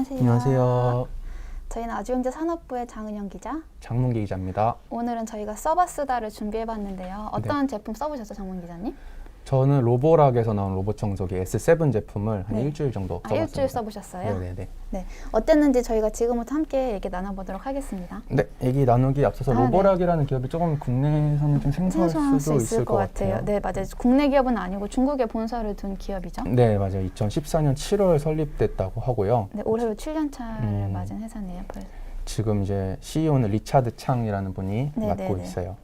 안녕하세요. 안녕하세요. 저희는 아주경제 산업부의 장은영 기자. 장문기 기자입니다. 오늘은 저희가 써봤쓰다를 준비해봤는데요. 어떤 제품 써보셨어요, 장문 기자님? 저는 로보락에서 나온 로봇 청소기 S7 제품을 한 네. 일주일 정도 아, 써봤습니다. 일주일 써보셨어요? 네네네. 네. 어땠는지 저희가 지금부터 함께 얘기 나눠보도록 하겠습니다. 네, 얘기 나누기 앞서서 아, 네. 로보락이라는 기업이 조금 국내에서는 좀 생소할 수도 있을 것 같아요. 네, 맞아요. 국내 기업은 아니고 중국에 본사를 둔 기업이죠. 네, 맞아요. 2014년 7월 설립됐다고 하고요. 네, 올해로 7년 차를 음. 맞은 회사네요. 벌써. 지금 이제 CEO는 리차드 창이라는 분이 네, 맡고 네, 네. 있어요.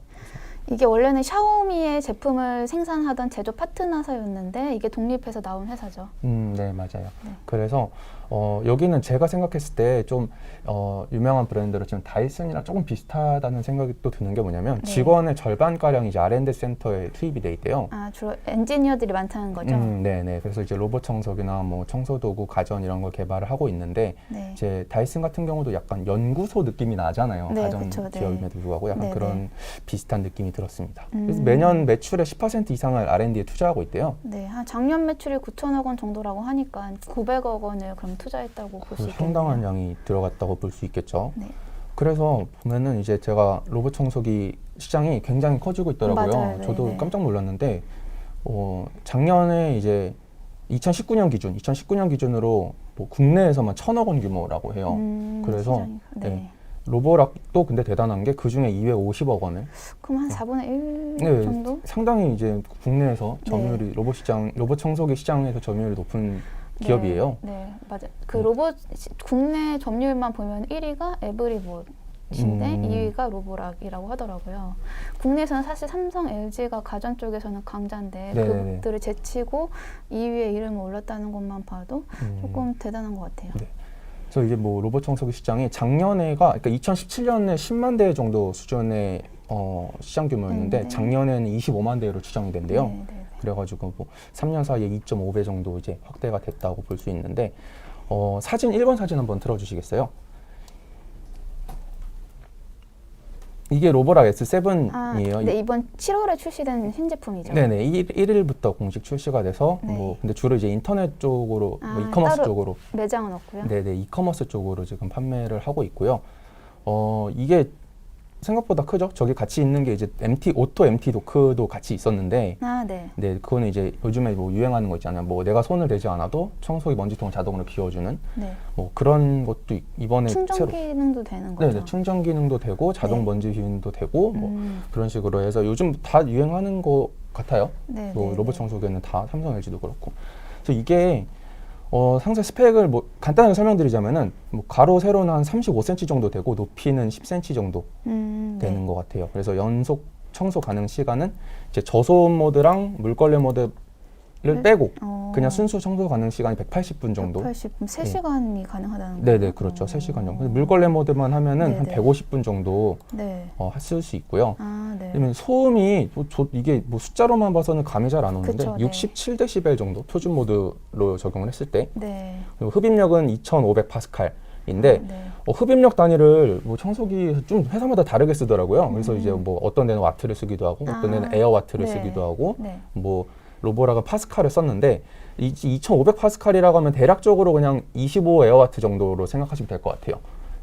이게 원래는 샤오미의 제품을 생산하던 제조 파트너사였는데 이게 독립해서 나온 회사죠. 음, 네, 맞아요. 네. 그래서 어, 여기는 제가 생각했을 때 좀 어, 유명한 브랜드로 지금 다이슨이랑 조금 비슷하다는 생각이 또 드는 게 뭐냐면 네. 직원의 절반 가량이 이제 R&D 센터에 투입이 돼 있대요. 아, 주로 엔지니어들이 많다는 거죠. 음, 네, 네. 그래서 이제 로봇 청소기나 뭐 청소 도구, 가전 이런 걸 개발을 하고 있는데 네. 이제 다이슨 같은 경우도 약간 연구소 느낌이 나잖아요. 네, 가전 그쵸, 네. 기업임에도 불구하고 약간 네, 그런 비슷한 느낌이 들었습니다. 그래서 음. 매년 매출의 10% 이상을 R&D에 투자하고 있대요. 네, 한 작년 매출이 9천억 원 정도라고 하니까 900억 원을 그럼 투자했다고 볼수그 있겠네요. 상당한 양이 들어갔다고 볼 수 있겠죠. 네. 그래서 보면은 이제 제가 로봇 청소기 시장이 굉장히 커지고 있더라고요. 맞아요. 네, 저도 네. 깜짝 놀랐는데 어, 작년에 이제 2019년 기준, 2019년 기준으로 뭐 국내에서만 천억 원 규모라고 해요. 음, 그래서, 시장이- 네. 네. 로보락도 근데 대단한 게 그 중에 250억 원을 그럼 한 4분의 1 네, 정도? 상당히 이제 국내에서 네. 점유율이 로봇 시장, 로봇 청소기 시장에서 점유율이 높은 기업이에요. 네, 네 맞아요. 그 음. 로봇 시- 국내 점유율만 보면 1위가 에브리봇 인데 음. 2위가 로보락이라고 하더라고요. 국내에서는 사실 삼성, LG가 가전 쪽에서는 강자인데 네네네. 그들을 제치고 2위에 이름을 올렸다는 것만 봐도 음. 조금 대단한 것 같아요. 네. 그래서 이게 뭐 로봇 청소기 시장이 작년에가 그러니까 2017년에 10만 대 정도 수준의 어, 시장 규모였는데 음, 네. 작년에는 25만 대로 추정이 된대요. 네, 네, 네. 그래가지고 뭐 3년 사이에 2.5배 정도 이제 확대가 됐다고 볼 수 있는데 어, 사진 1번 사진 한번 틀어주시겠어요? 이게 로보락 S7이에요. 아, 네, 이번 7월에 출시된 신제품이죠. 네네 1, 1일부터 공식 출시가 돼서 네. 뭐 근데 주로 이제 인터넷 쪽으로 뭐 아, 이커머스 따로 쪽으로 매장은 없고요. 네네 이커머스 쪽으로 지금 판매를 하고 있고요. 어 이게 생각보다 크죠. 저기 같이 있는 게 이제 MT 오토 MT 도크도 같이 있었는데 아, 네. 네 그거는 이제 요즘에 뭐 유행하는 거 있잖아요. 뭐 내가 손을 대지 않아도 청소기 먼지통을 자동으로 비워주는 네. 뭐 그런 것도 이- 이번에 충전 새로 기능도 되는 거죠. 네네 충전 기능도 되고 자동 네. 먼지 비움도 되고 뭐 음, 그런 식으로 해서 요즘 다 유행하는 거 같아요. 네, 뭐 네, 로봇 네. 청소기는 다 삼성 LG도 그렇고. 그래서 이게 어, 상세 스펙을 뭐 간단하게 설명드리자면은 뭐 가로 세로는 한 35cm 정도 되고 높이는 10cm 정도 음, 네. 되는 것 같아요. 그래서 연속 청소 가능 시간은 이제 저소음 모드랑 물걸레 모드 를 네. 빼고 어, 그냥 순수 청소 가능 시간이 180분 정도. 180, 3시간이 가능하다는 네네 거예요? 그렇죠. 어. 3시간 정도. 근데 물걸레 모드만 하면은 한 네네. 150분 정도 네. 어, 쓸 수 있고요. 아, 네. 왜냐면 소음이 뭐 저- 이게 뭐 숫자로만 봐서는 감이 잘 안 오는데 그쵸, 네. 67데시벨 정도 표준 모드로 적용을 했을 때 네. 그리고 흡입력은 2,500 파스칼인데 네. 어, 흡입력 단위를 뭐 청소기 좀 회사마다 다르게 쓰더라고요. 그래서 음. 이제 뭐 어떤 데는 와트를 쓰기도 하고 어떤 데는 아, 에어 와트를 네. 쓰기도 하고 네. 뭐 로보락은 파스칼을 썼는데 이2,500 파스칼이라고 하면 대략적으로 그냥 25 에어와트 정도로 생각하시면 될 것 같아요.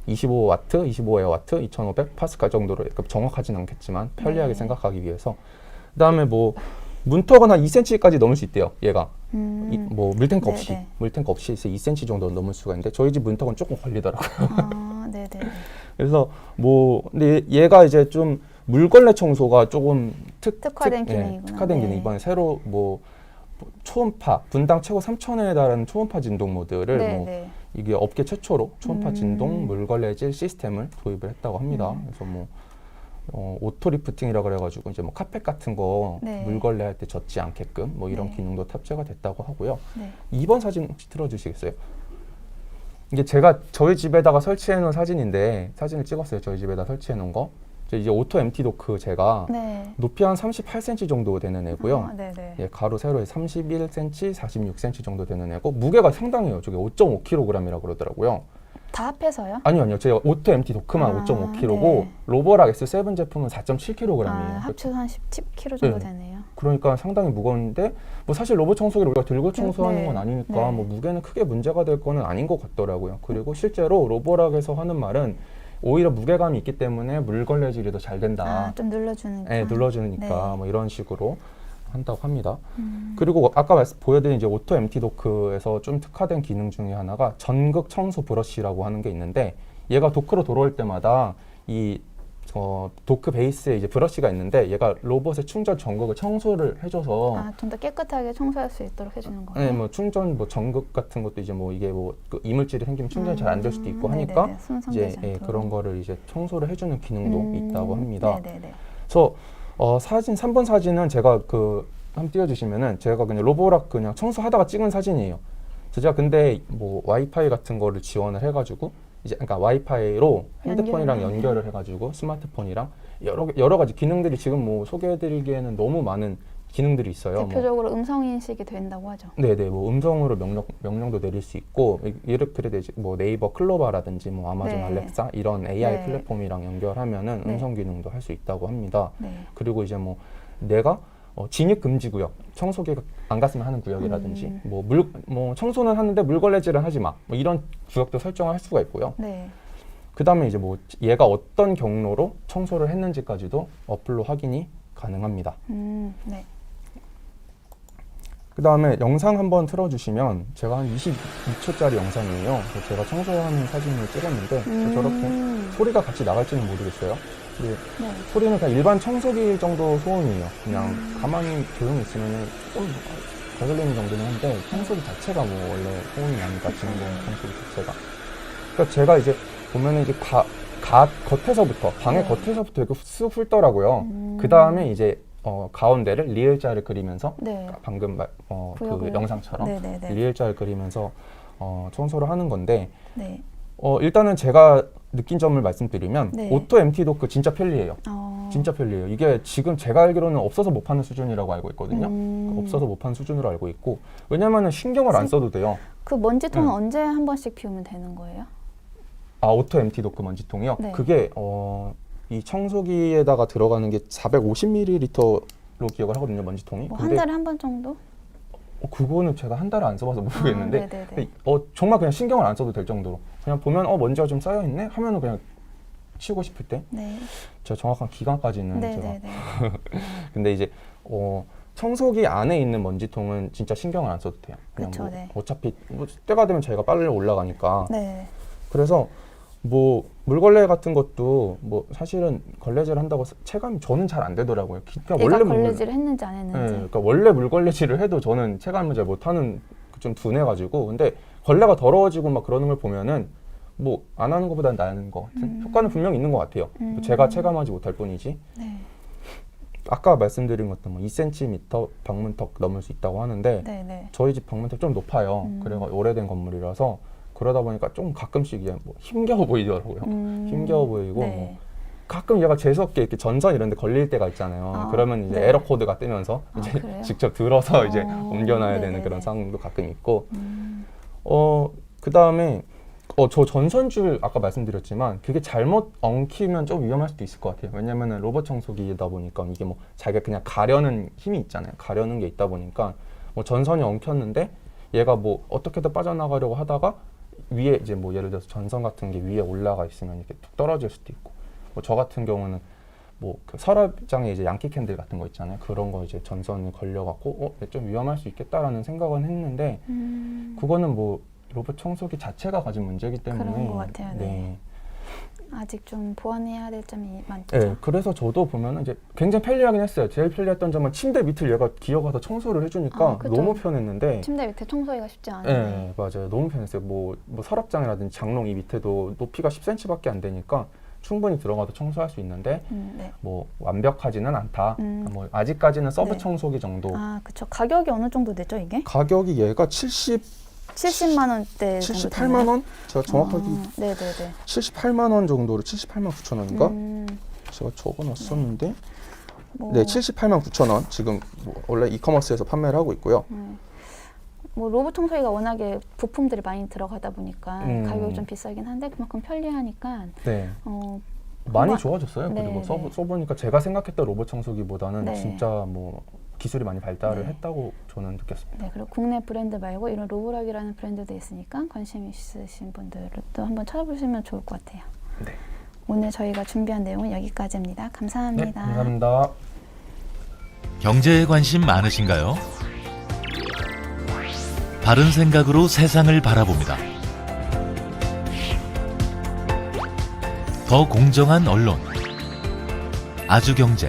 25 와트, 25 에어와트, 2,500 파스칼 정도로 정확하진 않겠지만 편리하게 네. 생각하기 위해서 그다음에 뭐 문턱은 한 2cm까지 넘을 수 있대요. 얘가 음. 이, 뭐 물탱크 없이 네네. 물탱크 없이 있어 2cm 정도 넘을 수가 있는데 저희 집 문턱은 조금 걸리더라고요. 아, 네, 네. 그래서 뭐 근데 얘- 얘가 이제 좀 물걸레 청소가 조금 특, 특화된 특- 예, 기능이구나. 특화된 네. 기능 이번에 새로 뭐 초음파 분당 최고 3천에 달하는 초음파 진동 모드를 네, 뭐 네. 이게 업계 최초로 초음파 음. 진동 물걸레질 시스템을 도입을 했다고 합니다. 음. 그래서 뭐 어, 오토 리프팅이라 그래가지고 이제 뭐 카펫 같은 거 네. 물걸레 할 때 젖지 않게끔 뭐 이런 네. 기능도 탑재가 됐다고 하고요. 네. 2번 사진 혹시 틀어주시겠어요? 이게 제가 저희 집에다가 설치해 놓은 사진인데 사진을 찍었어요. 저희 집에다 설치해 놓은 거. 저 이제 오토 MT 도크 제가 네. 높이 한 38cm 정도 되는 애고요. 아, 네, 네. 예, 가로 세로에 31cm, 46cm 정도 되는 애고 무게가 상당해요. 저게 5.5kg이라고 그러더라고요. 다 합해서요? 아니요, 아니요. 제가 오토 MT 도크만 아, 5.5kg고 네. 로보락 S7 제품은 4.7kg이에요. 아, 합쳐서 한 10, 10kg 정도 네. 되네요. 그러니까 상당히 무거운데 뭐 사실 로봇 청소기를 우리가 들고 청소하는 네. 건 아니니까 네. 뭐 무게는 크게 문제가 될 거는 아닌 것 같더라고요. 그리고 실제로 로보락에서 하는 말은 오히려 무게감이 있기 때문에 물걸레질이 더 잘 된다. 아, 좀 눌러주는. 네, 눌러주니까 네. 뭐 이런 식으로 한다고 합니다. 음. 그리고 아까 말씀 보여드린 이제 오토 엠티 도크에서 좀 특화된 기능 중에 하나가 전극 청소 브러쉬라고 하는 게 있는데 얘가 도크로 돌아올 때마다 이 어, 도크 베이스에 이제 브러쉬가 있는데 얘가 로봇의 충전 전극을 청소를 해줘서 아, 좀 더 깨끗하게 청소할 수 있도록 해주는 거예요. 네, 뭐 충전 뭐 전극 같은 것도 이제 뭐 이게 뭐 그 이물질이 생기면 충전이 잘 안 될 수도 있고 음, 하니까 네네네, 이제 손상되지 예, 않도록. 그런 거를 이제 청소를 해주는 기능도 음, 있다고 합니다. 네네네. 그래서 어, 사진 3번 사진은 제가 그 한번 띄워주시면은 제가 그냥 로보락 그냥 청소하다가 찍은 사진이에요. 제가 근데 뭐 와이파이 같은 거를 지원을 해가지고 이제 그러니까 와이파이로 핸드폰이랑 연결을 연결을 해가지고 스마트폰이랑 여러 개- 여러 가지 기능들이 지금 뭐 소개해드리기에는 너무 많은 기능들이 있어요. 뭐 대표적으로 음성 인식이 된다고 하죠. 네네 뭐 음성으로 명령 명령도 내릴 수 있고 이- 이렇게 되지 뭐 네이버 클로바라든지 뭐 아마존 네. 알렉사 이런 AI 네. 플랫폼이랑 연결하면은 네. 음성 기능도 할 수 있다고 합니다. 네. 그리고 이제 뭐 내가 어, 진입 금지 구역, 청소기가 안 갔으면 하는 구역이라든지 음. 뭐 물 뭐 청소는 하는데 물걸레질은 하지 마. 뭐 이런 구역도 설정할 수가 있고요. 네. 그다음에 이제 뭐 얘가 어떤 경로로 청소를 했는지까지도 어플로 확인이 가능합니다. 음, 네. 그 다음에 영상 한번 틀어주시면 제가 한 22초짜리 영상이에요. 그래서 제가 청소하는 사진을 찍었는데 저렇게 음, 소리가 같이 나갈지는 모르겠어요. 근데 네. 소리는 그냥 일반 청소기 정도 소음이에요. 그냥 음. 가만히 조용히 있으면 좀 거슬리는 정도는 한데 청소기 자체가 뭐 원래 소음이 나니까 진공 청소기 자체가. 그러니까 제가 이제 보면은 이제 가, 가 겉에서부터 방의 네. 겉에서부터 이렇게 쑥 훑더라고요. 음. 그 다음에 이제 어, 가운데를 리을자를 그리면서 네. 방금 말, 어, 그 구역을. 영상처럼 네네네. 리을자를 그리면서 어, 청소를 하는 건데 네. 어, 일단은 제가 느낀 점을 말씀드리면 네. 오토 엠티 도크 진짜 편리해요. 어. 진짜 편리해요. 이게 지금 제가 알기로는 없어서 못 파는 수준이라고 알고 있거든요. 음. 없어서 못 파는 수준으로 알고 있고 왜냐면은 신경을 안 써도 돼요. 그 먼지통은 네. 언제 한 번씩 비우면 되는 거예요? 아 오토 엠티 도크 먼지통이요. 네. 그게 어, 이 청소기에다가 들어가는 게 450ml로 기억을 하거든요. 먼지통이. 뭐 한 근데 달에 한 번 정도? 어, 그거는 제가 한 달을 안 써봐서 모르겠는데 아, 네네네. 어, 정말 그냥 신경을 안 써도 될 정도로 그냥 보면 어 먼지가 좀 쌓여 있네 하면은 그냥 치우고 싶을 때 네. 제가 정확한 기간까지는 제가 네네네. 근데 이제 어, 청소기 안에 있는 먼지통은 진짜 신경을 안 써도 돼요. 그냥 그쵸, 뭐 네. 어차피 뭐 때가 되면 저희가 빨래 올라가니까. 네. 그래서 뭐 물걸레 같은 것도 뭐 사실은 걸레질 한다고 체감이 저는 잘 안 되더라고요. 그러니까 얘가 원래 물- 걸레질을 했는지 안 네, 했는지. 그러니까 원래 물걸레질을 해도 저는 체감을 잘 못하는 좀 둔해가지고 근데 걸레가 더러워지고 막 그러는 걸 보면은 뭐 안 하는 것보다는 나은 것 같은 음. 효과는 분명히 있는 것 같아요. 음. 제가 체감하지 못할 뿐이지. 네. 아까 말씀드린 것도 뭐 2cm 방문턱 넘을 수 있다고 하는데 네 네. 저희 집 방문턱 좀 높아요. 음. 그래가 오래된 건물이라서 그러다 보니까 좀 가끔씩 이게 뭐 힘겨워 보이더라고요. 음. 힘겨워 보이고 네. 뭐 가끔 얘가 재수없게 이렇게 전선 이런 데 걸릴 때가 있잖아요. 아, 그러면 이제 네. 에러 코드가 뜨면서 아, 이제 그래요? 직접 들어서 이제 어, 옮겨놔야 되는 네네네. 그런 상황도 가끔 있고 음. 어 그 다음에 어 저 전선줄 아까 말씀드렸지만 그게 잘못 엉키면 좀 위험할 수도 있을 것 같아요. 왜냐면은 로봇 청소기다 보니까 이게 뭐 자기가 그냥 가려는 힘이 있잖아요. 가려는 게 있다 보니까 뭐 전선이 엉켰는데 얘가 뭐 어떻게든 빠져나가려고 하다가 위에 이제 뭐 예를 들어서 전선 같은 게 위에 올라가 있으면 이렇게 툭 떨어질 수도 있고 뭐 저 같은 경우는 뭐 그 서랍장에 이제 양키 캔들 같은 거 있잖아요. 그런 거 이제 전선이 걸려갖고 어좀 위험할 수 있겠다라는 생각은 했는데 음. 그거는 뭐 로봇 청소기 자체가 가진 문제이기 때문에 그런 것 같아요, 네. 네. 아직 좀 보완해야 될 점이 많죠. 네, 그래서 저도 보면은 이제 굉장히 편리하긴 했어요. 제일 편리했던 점은 침대 밑을 얘가 기어가서 청소를 해주니까 아, 그죠. 너무 편했는데. 침대 밑에 청소하기가 쉽지 않은데. 네, 맞아요. 너무 편했어요. 뭐, 뭐 서랍장이라든지 장롱 이 밑에도 높이가 10cm밖에 안 되니까 충분히 들어가도 청소할 수 있는데 음, 네. 뭐 완벽하지는 않다. 음. 뭐 아직까지는 서브 네. 청소기 정도. 아, 그쵸. 가격이 어느 정도 되죠, 이게? 가격이 얘가 70, 70만 원대 정도 78만 원? 제가 정확하게 아, 네네네. 78만 원 정도로 78만 9천 원인가? 음, 제가 적어놨었는데 뭐, 네 78만 9천 원 지금 뭐 원래 이커머스에서 판매를 하고 있고요. 음, 뭐 로봇 청소기가 워낙에 부품들이 많이 들어가다 보니까 음. 가격이 좀 비싸긴 한데 그만큼 편리하니까 네 어, 많이 좋아졌어요. 네, 그리고 네. 써, 써보니까 제가 생각했던 로봇 청소기보다는 네. 진짜 뭐 기술이 많이 발달을 네. 했다고 저는 느꼈습니다. 네, 그리고 국내 브랜드 말고 이런 로브락이라는 브랜드도 있으니까 관심 있으신 분들도 한번 찾아보시면 좋을 것 같아요. 네. 오늘 저희가 준비한 내용은 여기까지입니다. 감사합니다. 네, 감사합니다. 경제에 관심 많으신가요? 바른 생각으로 세상을 바라봅니다. 더 공정한 언론. 아주 경제.